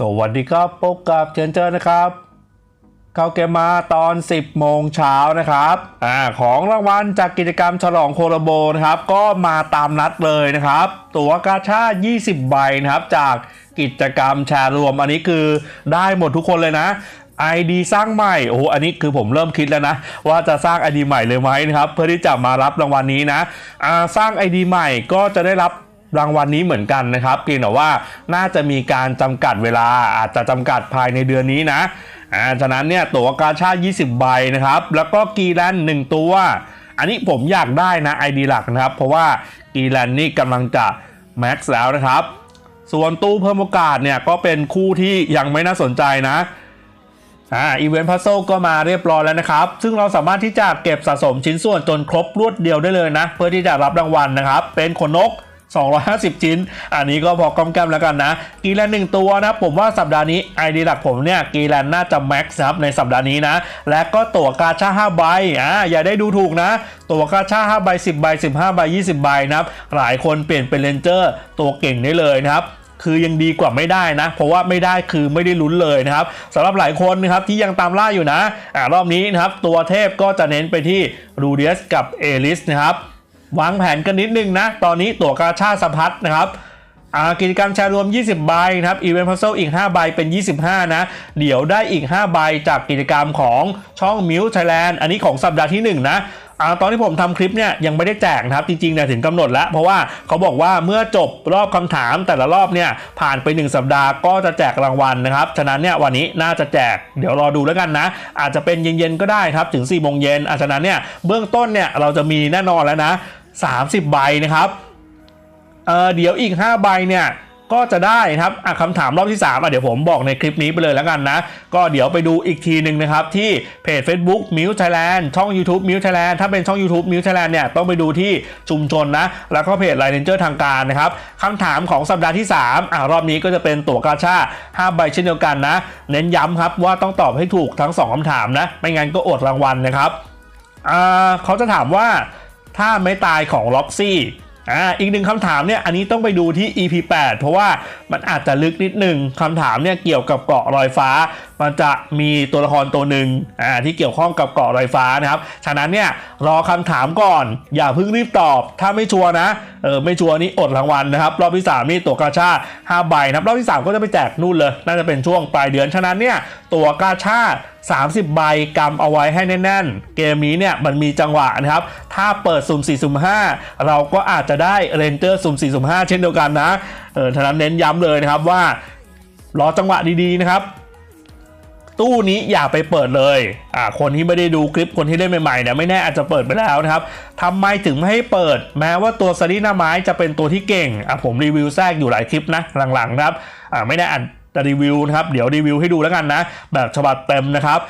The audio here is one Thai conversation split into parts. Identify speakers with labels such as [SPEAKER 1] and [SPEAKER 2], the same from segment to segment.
[SPEAKER 1] สวัสดีครับพบกับเชนเจอร์นะครับ เข้าเกมมาตอน 10 โมงเช้านะครับอ่าของรางวัลจากกิจกรรมฉลองโคโลโบนะครับ ก็มาตามนัดเลยนะครับ ตั๋วกาชาด20 ใบนะครับ จากกิจกรรมแชร์รวม อันนี้คือได้หมดทุกคนเลยนะ ID สร้างใหม่โอ้โหอันนี้คือผมเริ่มคิดแล้วนะ ว่าจะสร้าง ID ใหม่เลยไหมนะครับ เพื่อที่จะมารับรางวัลนี้นะอ่าสร้าง ID ใหม่ก็จะได้รับ รางวัลนี้เหมือนกันนะครับเพียงแต่ว่าน่าจะมีการจำกัดเวลาอาจจะจำกัดภายในเดือนนี้นะอ่าฉะนั้นเนี่ยตั๋วกาชาด20 ใบนะครับ แล้วก็กีแลนด์1ตัว อันนี้ผมอยากได้นะ ID หลักนะครับ เพราะว่ากีแลนด์นี่กำลังจะแม็กซ์แล้วนะครับ ส่วนตู้เพิ่มโอกาสเนี่ยก็เป็นคู่ที่ยังไม่น่าสนใจนะอ่าอีเวนต์พัซโซก็มาเรียบร้อยแล้วนะครับ ซึ่งเราสามารถที่จะเก็บสะสมชิ้นส่วนจนครบรวดเดียวได้เลยนะ เพื่อที่จะรับรางวัลนะครับ เป็นขนนก 250 ชิ้น อันนี้ก็พอกำแกมแล้วกันนะกีแลนหนึ่งตัวนะผมว่าสัปดาห์นี้ไอดีหลักผมเนี่ยกีแลนน่าจะแม็กซ์ครับในสัปดาห์นี้นะ และก็ตั๋วกาชา5ใบอ่าอย่าได้ดูถูกนะ ตั๋วกาชา5ใบ10ใบ15ใบ20ใบนะครับหลายคนเปลี่ยนเป็นเลนเจอร์ตัวเก่งได้เลยนะครับคือยังดีกว่าไม่ได้นะ เพราะว่าไม่ได้คือไม่ได้ลุ้นเลยนะครับสำหรับหลายคนนะครับที่ยังตามล่าอยู่นะอ่ารอบนี้นะครับตัวเทพก็จะเน้นไปที่รูเดียสกับเอลิสนะครับ วางแผนกันนิดนึงนะ ตอนนี้ตั๋วกาชาสะพัดนะครับกิจกรรมแชร์รวม 20 ใบนะครับ อีเวนต์พัซเซิลอีก 5 ใบเป็น 25 นะ เดี๋ยวได้อีก 5 ใบจากกิจกรรมของช่องมิวไทยแลนด์อันนี้ของสัปดาห์ที่ 1 นะอตอนที่ผมทำคลิปเนี่ยยังไม่ได้แจกนะครับ จริงๆเนี่ยถึงกำหนดแล้ว เพราะว่าเขาบอกว่าเมื่อจบรอบคำถามแต่ละรอบเนี่ยผ่านไป 1 สัปดาห์ก็จะแจกรางวัลนะครับ ฉะนั้นเนี่ยวันนี้น่าจะแจกเดี๋ยวรอดูแล้วกันนะ อาจจะเป็นเย็นๆก็ได้ครับถึง4โมงเย็นอะฉะนั้นเนี่ยเบื้องต้นเนี่ยเราจะมีแน่นอนแล้วนะ 30 ใบนะครับเเดี๋ยวอีก 5 ใบเนี่ยก็จะได้นะครับคำถามรอบที่ 3อะเดี๋ยวผมบอกในคลิปนี้ไปเลยแล้วกันนะ ก็เดี๋ยวไปดูอีกทีหนึ่งนะครับ ที่เพจ Facebook m i w Thailand ช่อง YouTube m i w Thailand ถ้าเป็นช่อง YouTube m i w Thailand เนี่ยต้องไปดูที่ชุมชนนะ แล้วก็เพจไลน์เนเจอร์ทางการนะครับคำถามของสัปดาห์ที่ 3อะรอบนี้ก็จะเป็นตั๋วกาชา5ใบเช่นเดียวกันนะ เน้นย้ำครับว่าต้องตอบให้ถูกทั้ง 2คำถามนะ ไม่งั้นก็อดรางวัลนะครับอ่าเขาจะถามว่า ถ้าไม่ตายของล็อกซี่อ่าอีกหนึ่งคำถามเนี่ยอันนี้ต้องไปดูที่ EP 8 เพราะว่ามันอาจจะลึกนิดนึงคำถามเนี่ยเกี่ยวกับเกาะลอยฟ้า มันจะมีตัวละครตัวหนึ่งอ่าที่เกี่ยวข้องกับเกาะลอยฟ้านะครับฉะนั้นเนี่ยรอคำถามก่อน อย่าเพิ่งรีบตอบ ถ้าไม่ชัวร์นะเออไม่ชัวร์นี่อดรางวัลนะครับรอบที่ 3 นี่ตัวกาชา5ใบนะครับรอบที่ 3 ก็จะไปแจกนู่นเลย น่าจะเป็นช่วงปลายเดือนฉะนั้นเนี่ย ตัวกาชา30 ใบกำเอาไว้ให้แน่นๆ เกมนี้เนี่ยมันมีจังหวะนะครับ ถ้าเปิดสุ่ม4สุ่ม5เราก็อาจจะได้เรนเจอร์สุ่ม4สุ่ม5เช่นเดียวกันนะ เออฉะนั้นเน้นย้ำเลยนะครับว่ารอจังหวะดีๆนะครับ ตู้นี้อย่าไปเปิดเลยอ่าคนที่ไม่ได้ดูคลิปคนที่เล่นใหม่ๆเนี่ยไม่แน่อาจจะเปิดไปแล้วนะครับทำไมถึงไม่ให้เปิด แม้ว่าตัวซารีนาไม้จะเป็นตัวที่เก่งอะผมรีวิวแทรกอยู่หลายคลิปนะหลังๆนะครับอ่าไม่ได้อ่าน จะรีวิวนะครับ เดี๋ยวรีวิวให้ดูแล้วกันนะ แบบฉบับเต็มนะครับ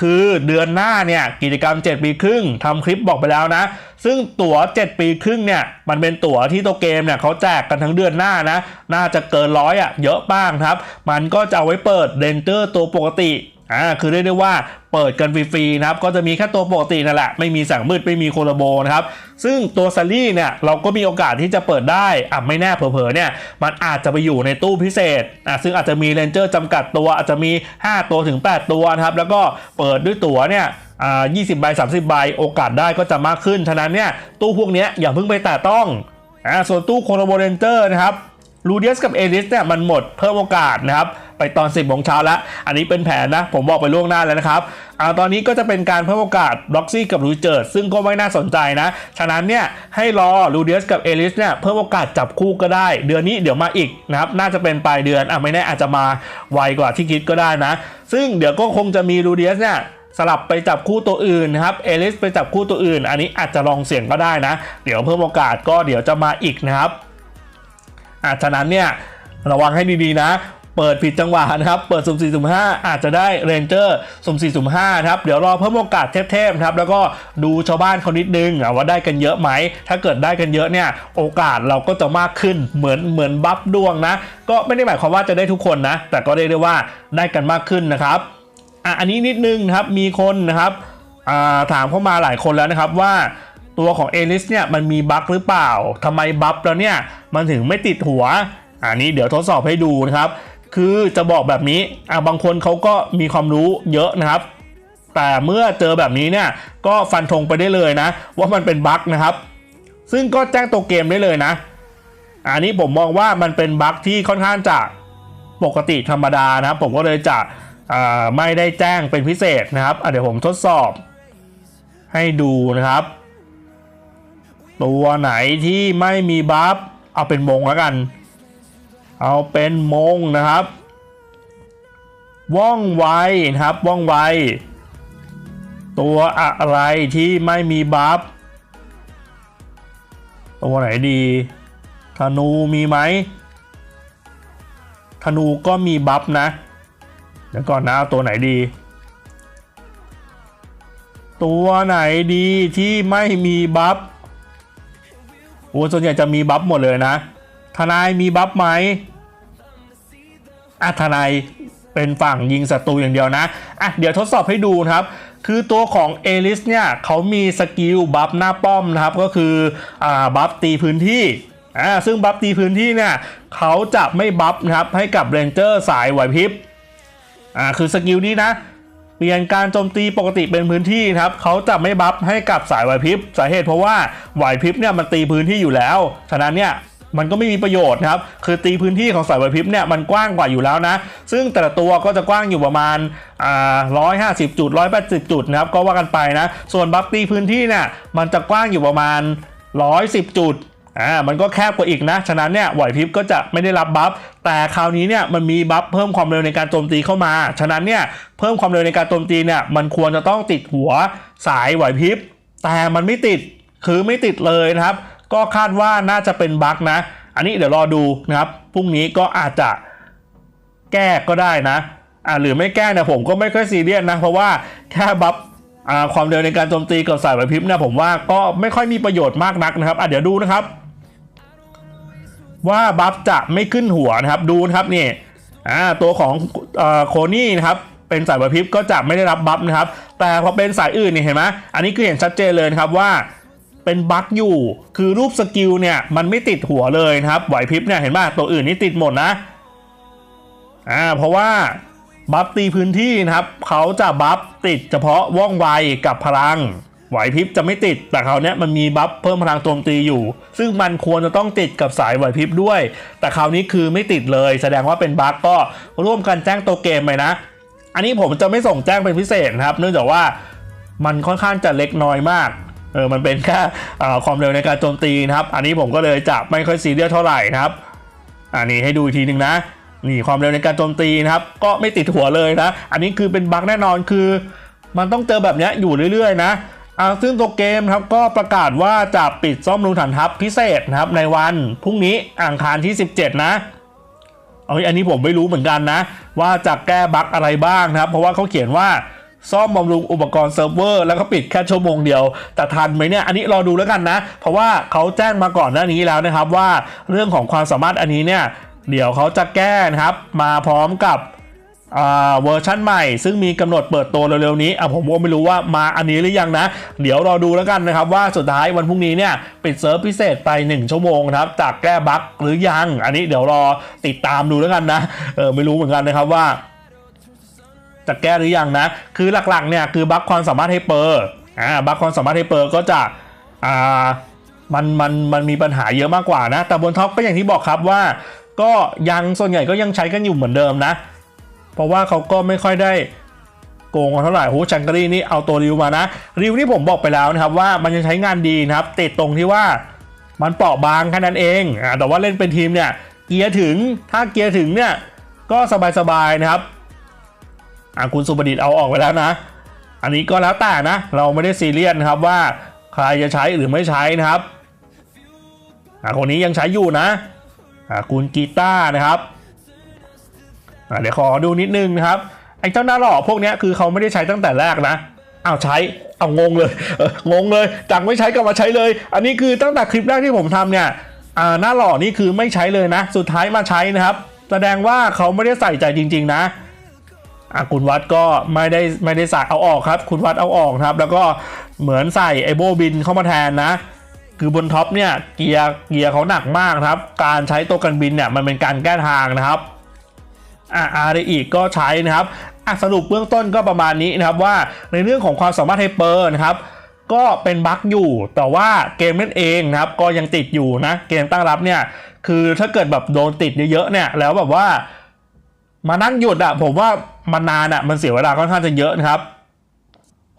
[SPEAKER 1] คือเดือนหน้าเนี่ยกิจกรรม 7 ปีครึ่งทำคลิปบอกไปแล้วนะ ซึ่งตั๋ว 7 ปีครึ่งเนี่ยมันเป็นตั๋วที่ตัวเกมเนี่ยเขาแจกกันทั้งเดือนหน้านะ น่าจะเกินร้อยอะเยอะบ้างครับ มันก็จะเอาไว้เปิดเรนเจอร์ตัวปกติ อ่าคือเรียกได้ว่าเปิดกันฟรีๆนะครับก็จะมีแค่ตัวปกตินั่นแหละไม่มีแสงมืดไม่มีโคโลโบนะครับซึ่งตัวซารี่เนี่ยเราก็มีโอกาสที่จะเปิดได้อะไม่แน่เผลอๆเนี่ยมันอาจจะไปอยู่ในตู้พิเศษอะซึ่งอาจจะมีเรนเจอร์จำกัดตัวอาจจะมี 5 ตัวถึง 8 ตัวนะครับแล้วก็เปิดด้วยตั๋วเนี่ยอ่า20ใบ30ใบโอกาสได้ก็จะมากขึ้น ฉะนั้นเนี่ยตู้พวกนี้อย่าเพิ่งไปแตะต้องอ่าส่วนตู้โคโลโบเรนเจอร์นะครับลูเดียสกับเอลิสเนี่ยมันหมดเพิ่มโอกาสนะครับ ไปตอน 10โมงเช้าแล้ว อันนี้เป็นแผนนะ ผมบอกไปล่วงหน้าแล้วนะครับอาตอนนี้ก็จะเป็นการเพิ่มโอกาสบล็อกซี่กับรูเจิร์ดซึ่งก็ไม่น่าสนใจนะ ฉะนั้นเนี่ยให้รอลูเดียสกับเอลิสเนี่ยเพิ่มโอกาสจับคู่ก็ได้ เดือนนี้เดี๋ยวมาอีกนะครับ น่าจะเป็นปลายเดือนอะไม่แน่อาจจะมาไวกว่าที่คิดก็ได้นะ ซึ่งเดี๋ยวก็คงจะมีลูเดียสเนี่ยสลับไปจับคู่ตัวอื่นนะครับ เอลิสไปจับคู่ตัวอื่น อันนี้อาจจะลองเสี่ยงก็ได้นะ เดี๋ยวเพิ่มโอกาสก็เดี๋ยวจะมาอีกนะครับอะฉะนั้นเนี่ยระวังให้ดีๆนะ เปิดผิดจังหวะนะครับ เปิดสุ่ม4สุ่ม5อาจจะได้เรนเจอร์สุ่ม4สุ่ม5ครับ เดี๋ยวรอเพิ่มโอกาสเทพๆครับ แล้วก็ดูชาวบ้านเขานิดนึงว่าได้กันเยอะไหม ถ้าเกิดได้กันเยอะเนี่ย โอกาสเราก็จะมากขึ้น เหมือนเหมือนบัฟดวงนะ ก็ไม่ได้หมายความว่าจะได้ทุกคนนะ แต่ก็เรียกได้ว่าได้กันมากขึ้นนะครับ อะ อันนี้นิดนึงนะครับ มีคนนะครับถามเข้ามาหลายคนแล้วนะครับว่าตัวของเอลิสเนี่ยมันมีบั๊กหรือเปล่าทำไมบัฟแล้วเนี่ยมันถึงไม่ติดหัวอันนี้เดี๋ยวทดสอบให้ดูนะครับ คือจะบอกแบบนี้อะบางคนเขาก็มีความรู้เยอะนะครับ แต่เมื่อเจอแบบนี้เนี่ยก็ฟันธงไปได้เลยนะ ว่ามันเป็นบั๊กนะครับ ซึ่งก็แจ้งตัวเกมได้เลยนะ อันนี้ผมมองว่ามันเป็นบั๊กที่ค่อนข้างจะปกติธรรมดานะครับ ผมก็เลยจะอ่าไม่ได้แจ้งเป็นพิเศษนะครับเดี๋ยวผมทดสอบให้ดูนะครับ ตัวไหนที่ไม่มีบัฟเอาเป็นมงแล้วกัน เอาเป็นมงนะครับ ว่องไวนะครับ ว่องไว ตัวอะไรที่ไม่มีบัฟ ตัวไหนดี ธนูมีไหม ธนูก็มีบัฟนะ เดี๋ยวก่อนนะเอาตัวไหนดี ตัวไหนดีที่ไม่มีบัฟ โอ้ส่วนใหญ่จะมีบัฟหมดเลยนะทนายมีบัฟไหม อะทนายเป็นฝั่งยิงศัตรูอย่างเดียวนะอะเดี๋ยวทดสอบให้ดูนะครับ คือตัวของเอลิสเนี่ยเขามีสกิลบัฟหน้าป้อมนะครับ ก็คืออ่าบัฟตีพื้นที่อ่าซึ่งบัฟตีพื้นที่เนี่ยเขาจะไม่บัฟนะครับให้กับเรนเจอร์สายไหวพริบอ่าคือสกิลนี้นะเปลี่ยนการโจมตีปกติเป็นพื้นที่นะครับเขาจะไม่บัฟให้กับสายไหวพริบสาเหตุเพราะว่าไหวพริบเนี่ยมันตีพื้นที่อยู่แล้ว ฉะนั้นเนี่ย มันก็ไม่มีประโยชน์ครับ คือตีพื้นที่ของสายไหวพริบเนี่ยมันกว้างกว่าอยู่แล้วนะ ซึ่งแต่ละตัวก็จะกว้างอยู่ประมาณอ่าร้อยห้าสิบจุดร้อยแปดสิบจุดนะครับ ก็ว่ากันไปนะ ส่วนบัฟตีพื้นที่เนี่ยมันจะกว้างอยู่ประมาณร้อยสิบจุดอ่ามันก็แคบกว่าอีกนะ ฉะนั้นเนี่ยไหวพริบก็จะไม่ได้รับบัฟ แต่คราวนี้เนี่ยมันมีบัฟเพิ่มความเร็วในการโจมตีเข้ามา ฉะนั้นเนี่ยเพิ่มความเร็วในการโจมตีเนี่ยมันควรจะต้องติดหัวสายไหวพริบ แต่มันไม่ติด คือไม่ติดเลยนะครับ ก็คาดว่าน่าจะเป็นบั๊กนะ อันนี้เดี๋ยวรอดูนะครับพรุ่งนี้ก็อาจจะแก้ก็ได้นะอ่าหรือไม่แก้เนี่ยผมก็ไม่ค่อยซีเรียสนะ เพราะว่าแค่บัฟความเร็วในการโจมตีกับสายไหวพริบเนี่ยผมว่าก็ไม่ค่อยมีประโยชน์มากนักนะครับอะเดี๋ยวดูนะครับ ว่าบัฟจะไม่ขึ้นหัวนะครับดูนะครับนี่อ่าตัวของโคนี่นะครับเป็นสายไหวพริบก็จะไม่ได้รับบัฟนะครับ แต่พอเป็นสายอื่นนี่เห็นไหมอันนี้คือเห็นชัดเจนเลยนะครับว่า เป็นบั๊กอยู่ คือรูปสกิลเนี่ยมันไม่ติดหัวเลยนะครับไหวพริบเนี่ยเห็นไหมตัวอื่นนี่ติดหมดนะอ่าเพราะว่าบัฟตีพื้นที่นะครับเขาจะบัฟติดเฉพาะว่องไวกับพลัง ไหวพริบจะไม่ติดแต่คราวเนี้ยมันมีบัฟเพิ่มพลังโจมตีอยู่ ซึ่งมันควรจะต้องติดกับสายไหวพริบด้วย แต่คราวนี้คือไม่ติดเลย แสดงว่าเป็นบั๊กก็ร่วมกันแจ้งตัวเกมไปนะ อันนี้ผมจะไม่ส่งแจ้งเป็นพิเศษนะครับ เนื่องจากว่ามันค่อนข้างจะเล็กน้อยมาก เออมันเป็นแค่ความเร็วในการโจมตีนะครับ อันนี้ผมก็เลยจะไม่ค่อยซีเรียสเท่าไหร่นะครับอันนี้ให้ดูอีกทีหนึ่งนะนี่ความเร็วในการโจมตีนะครับ ก็ไม่ติดหัวเลยนะ อันนี้คือเป็นบั๊กแน่นอนคือ มันต้องเจอแบบนี้อยู่เรื่อยๆ นะอ่าซึ่งตัวเกมครับก็ประกาศว่าจะปิดซ่อมรูฐานทัพพิเศษนะครับ ในวันพรุ่งนี้อังคารที่ 17 นะเอาอันนี้ผมไม่รู้เหมือนกันนะ ว่าจะแก้บั๊กอะไรบ้างนะครับ เพราะว่าเขาเขียนว่า ซ่อมบำรุงอุปกรณ์เซิร์ฟเวอร์แล้วก็ปิดแค่ชั่วโมงเดียว แต่ทันไหมเนี่ย อันนี้รอดูแล้วกันนะ เพราะว่าเขาแจ้งมาก่อนหน้านี้แล้วนะครับว่าเรื่องของความสามารถอันนี้เนี่ย เดี๋ยวเขาจะแก้นะครับ มาพร้อมกับเวอร์ชั่นใหม่ ซึ่งมีกำหนดเปิดตัวเร็วๆนี้อะผมก็ไม่รู้ว่ามาอันนี้หรือยังนะ เดี๋ยวรอดูแล้วกันนะครับ ว่าสุดท้ายวันพรุ่งนี้เนี่ยปิดเซิร์ฟพิเศษไป 1 ชั่วโมงครับจากแก้บั๊กหรือยัง อันนี้เดี๋ยวรอติดตามดูแล้วกันนะเออไม่รู้เหมือนกันนะครับว่า จะแก้หรือยังนะ คือหลักๆเนี่ยคือบัคความสามารถให้เปอร์อ่าบัคความสามารถให้เปอร์ก็จะอ่ามันมันมันมีปัญหาเยอะมากกว่านะ แต่บนท็อปก็อย่างที่บอกครับว่า ก็ยังส่วนใหญ่ก็ยังใช้กันอยู่เหมือนเดิมนะ เพราะว่าเขาก็ไม่ค่อยได้โกงเท่าไหร่โหชังกรีนี่เอาตัวริวมานะริวนี่ผมบอกไปแล้วนะครับว่ามันจะใช้งานดีนะครับติดตรงที่ว่ามันเปราะบางแค่นั้นเองอ่าแต่ว่าเล่นเป็นทีมเนี่ยเกียร์ถึงถ้าเกียร์ถึงเนี่ยก็สบายๆนะครับ อะคุณสุบดิตเอาออกไปแล้วนะ อันนี้ก็แล้วแต่นะ เราไม่ได้ซีเรียสนะครับว่าใครจะใช้หรือไม่ใช้นะครับอะคนนี้ยังใช้อยู่นะอะคุณกีตาร์นะครับอะเดี๋ยวขอดูนิดนึงนะครับไอ้เจ้าหน้าหล่อพวกเนี้ยคือเขาไม่ได้ใช้ตั้งแต่แรกนะอ้าวใช้เอางงเลยงงเลยจากไม่ใช้กลับมาใช้เลย อันนี้คือตั้งแต่คลิปแรกที่ผมทำเนี่ยอ่าหน้าหล่อนี่คือไม่ใช้เลยนะ สุดท้ายมาใช้นะครับ แสดงว่าเขาไม่ได้ใส่ใจจริง ๆ นะ อะคุณวัดก็ไม่ได้ไม่ได้ใส่เอาออกครับ คุณวัดเอาออกครับ แล้วก็เหมือนใส่ไอโบบินเข้ามาแทนนะ คือบนท็อปเนี่ยเกียร์เกียร์เขาหนักมากครับ การใช้ตัวกันบินเนี่ยมันเป็นการแก้ทางนะครับอ่าอาร์อีกก็ใช้นะครับอะสรุปเบื้องต้นก็ประมาณนี้นะครับว่าในเรื่องของความสามารถไฮเปอร์นะครับก็เป็นบั๊กอยู่ แต่ว่าเกมนั่นเองนะครับก็ยังติดอยู่นะ เกมตั้งรับเนี่ยคือถ้าเกิดแบบโดนติดเยอะๆเนี่ยแล้วแบบว่า มานั่งหยุดอะผมว่ามันนานอะมันเสียเวลาค่อนข้างจะเยอะนะครับ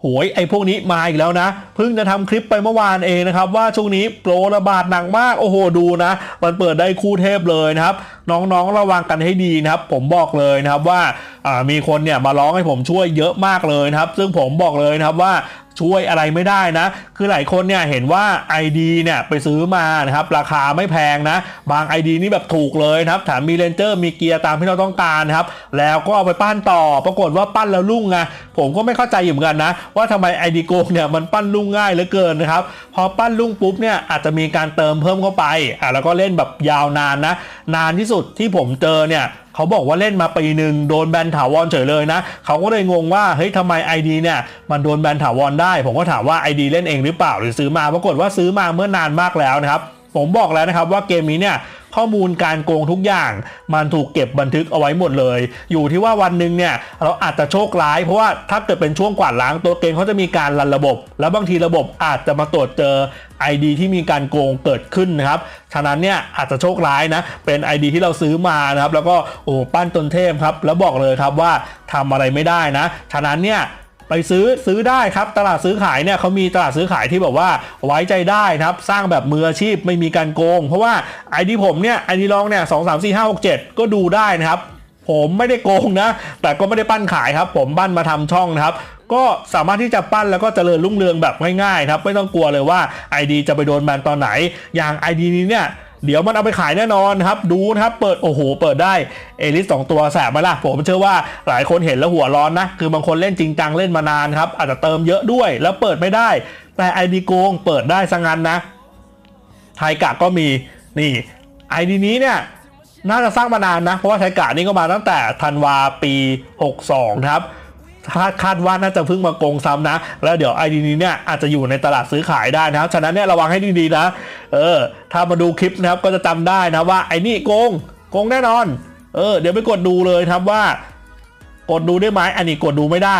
[SPEAKER 1] โหยไอ้พวกนี้มาอีกแล้วนะเพิ่งจะทำคลิปไปเมื่อวานเองนะครับ ว่าช่วงนี้โปรระบาดหนักมากโอ้โหดูนะ มันเปิดได้คู่เทพเลยนะครับ น้องๆระวังกันให้ดีนะครับ ผมบอกเลยนะครับว่าอ่ามีคนเนี่ยมาร้องให้ผมช่วยเยอะมากเลยนะครับ ซึ่งผมบอกเลยนะครับว่า ช่วยอะไรไม่ได้นะ คือหลายคนเนี่ยเห็นว่า ID เนี่ยไปซื้อมานะครับราคาไม่แพงนะ บาง ID นี่แบบถูกเลยนะครับแถมมีเลนเจอร์มีเกียร์ตามที่เราต้องการนะครับแล้วก็เอาไปปั้นต่อปรากฏว่าปั้นแล้วลุ่งไงผมก็ไม่เข้าใจอยู่เหมือนกันนะ ว่าทำไม ID โกงเนี่ยมันปั้นลุ่งง่ายเหลือเกินนะครับพอปั้นลุ่งปุ๊บเนี่ยอาจจะมีการเติมเพิ่มเข้าไปอะแล้วก็เล่นแบบยาวนานนะนานที่สุดที่ผมเจอเนี่ย เขาบอกว่าเล่นมาปีหนึ่งโดนแบนถาวรเฉยเลยนะ เขาก็เลยงงว่าเฮ้ยทำไม ID เนี่ยมันโดนแบนถาวรได้ ผมก็ถามว่า ID เล่นเองหรือเปล่าหรือซื้อมาปรากฏว่าซื้อมาเมื่อนานมากแล้วนะครับผมบอกแล้วนะครับว่าเกมนี้เนี่ย ข้อมูลการโกงทุกอย่าง มันถูกเก็บบันทึกเอาไว้หมดเลย อยู่ที่ว่าวันหนึ่งเนี่ยเราอาจจะโชคร้ายเพราะว่าถ้าเกิดเป็นช่วงกวาดล้างตัวเกมเขาจะมีการรันระบบ แล้วบางทีระบบอาจจะมาตรวจเจอ ID ที่มีการโกงเกิดขึ้นนะครับ ฉะนั้นเนี่ยอาจจะโชคร้ายนะ เป็น ID ที่เราซื้อมานะครับ แล้วก็โอ้ปั้นตนเทพครับ แล้วบอกเลยครับว่าทำอะไรไม่ได้นะ ฉะนั้นเนี่ย ไปซื้อซื้อได้ครับ ตลาดซื้อขายเนี่ยเขามีตลาดซื้อขายที่แบบว่าไว้ใจได้นะครับ สร้างแบบมืออาชีพไม่มีการโกง เพราะว่าไอดีผมเนี่ยไอดีลองเนี่ยสองสามสี่ห้าหกเจ็ดก็ดูได้นะครับ ผมไม่ได้โกงนะ แต่ก็ไม่ได้ปั้นขายครับ ผมปั้นมาทำช่องนะครับก็สามารถที่จะปั้นแล้วก็เจริญรุ่งเรืองแบบง่ายๆครับ ไม่ต้องกลัวเลยว่า ID จะไปโดนแบนตอนไหน อย่าง ID นี้เนี่ย เดี๋ยวมันเอาไปขายแน่นอนครับ ดูนะครับ เปิดโอ้โห เปิดได้เอลิสสองตัวแสบไหมล่ะ ผมเชื่อว่าหลายคนเห็นแล้วหัวร้อนนะ คือบางคนเล่นจริงจังเล่นมานานครับ อาจจะเติมเยอะด้วยแล้วเปิดไม่ได้ แต่ ID โกงเปิดได้ซะงั้นนะ ไทยกะก็มีนี่ไอดีนี้เนี่ยน่าจะสร้างมานานนะ เพราะว่าไทยกะนี่ก็มาตั้งแต่ธันวาปี 62นะครับ คาดคาดว่าน่าจะเพิ่งมาโกงซ้ำนะ แล้วเดี๋ยวไอดีนี้เนี่ยอาจจะอยู่ในตลาดซื้อขายได้นะครับ ฉะนั้นเนี่ยระวังให้ดีๆนะ เออ ถ้ามาดูคลิปนะครับก็จะจำได้นะว่าไอ้นี่โกง โกงแน่นอน เออ เดี๋ยวไปกดดูเลยครับว่า กดดูได้ไหมอันนี้กดดูไม่ได้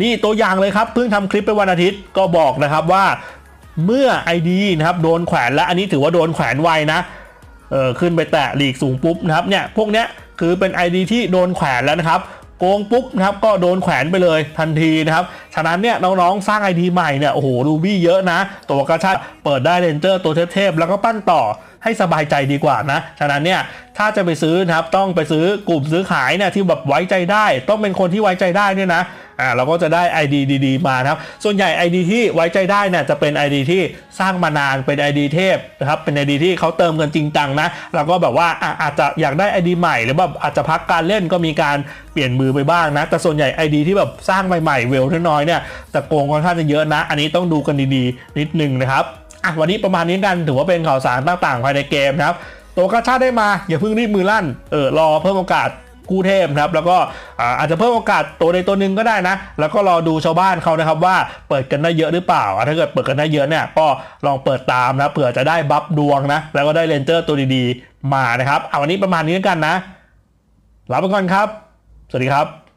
[SPEAKER 1] นี่ตัวอย่างเลยครับ เพิ่งทำคลิปไปวันอาทิตย์ก็บอกนะครับว่า เมื่อ ID นะครับโดนแขวนและอันนี้ถือว่าโดนแขวนไวนะ เออขึ้นไปแตะหลีกสูงปุ๊บนะครับเนี่ยพวกเนี้ยคือเป็น ID ที่โดนแขวนแล้วนะครับ โกงปุ๊บนะครับก็โดนแขวนไปเลยทันทีนะครับ ฉะนั้นเนี่ยน้องๆสร้างไอทีใหม่เนี่ยโอ้โหรูบี้เยอะนะ ตัวกระชาเปิดได้เรนเจอร์ตัวเทพๆแล้วก็ปั้นต่อให้สบายใจดีกว่านะ ฉะนั้นเนี่ยถ้าจะไปซื้อนะครับต้องไปซื้อกลุ่มซื้อขายเนี่ยที่แบบไว้ใจได้ ต้องเป็นคนที่ไว้ใจได้เนี่ยนะ อ่าเราก็จะได้ ID ดีๆมานะครับส่วนใหญ่ ID ที่ไว้ใจได้เนี่ยจะเป็น ID ที่สร้างมานานเป็น ID เทพนะครับเป็น ID ที่เขาเติมกันจริงจังนะแล้วก็แบบว่าอะอาจจะอยากได้ ID ใหม่หรือแบบอาจจะพักการเล่นก็มีการเปลี่ยนมือไปบ้างนะ แต่ส่วนใหญ่ ID ที่แบบสร้างใหม่ๆเวลน้อยเนี่ยจะโกงค่อนข้างจะเยอะนะ อันนี้ต้องดูกันดีๆ นิดนึงนะครับอะวันนี้ประมาณนี้กันถือว่าเป็นข่าวสารต่างๆภายในเกมนะครับตัวกระชาได้มาอย่าเพิ่งรีบมือลั่นเออรอเพิ่มโอกาส กู้เทพครับแล้วก็อาจจะเพิ่มโอกาสตัวใดตัวหนึ่งก็ได้นะ แล้วก็รอดูชาวบ้านเขานะครับว่าเปิดกันได้เยอะหรือเปล่า ถ้าเกิดเปิดกันได้เยอะเนี่ยก็ลองเปิดตามนะเผื่อจะได้บัฟดวงนะ แล้วก็ได้เลนเจอร์ตัวดีๆมานะครับ เอาวันนี้ประมาณนี้แล้วกันนะลาไปก่อนครับ สวัสดีครับ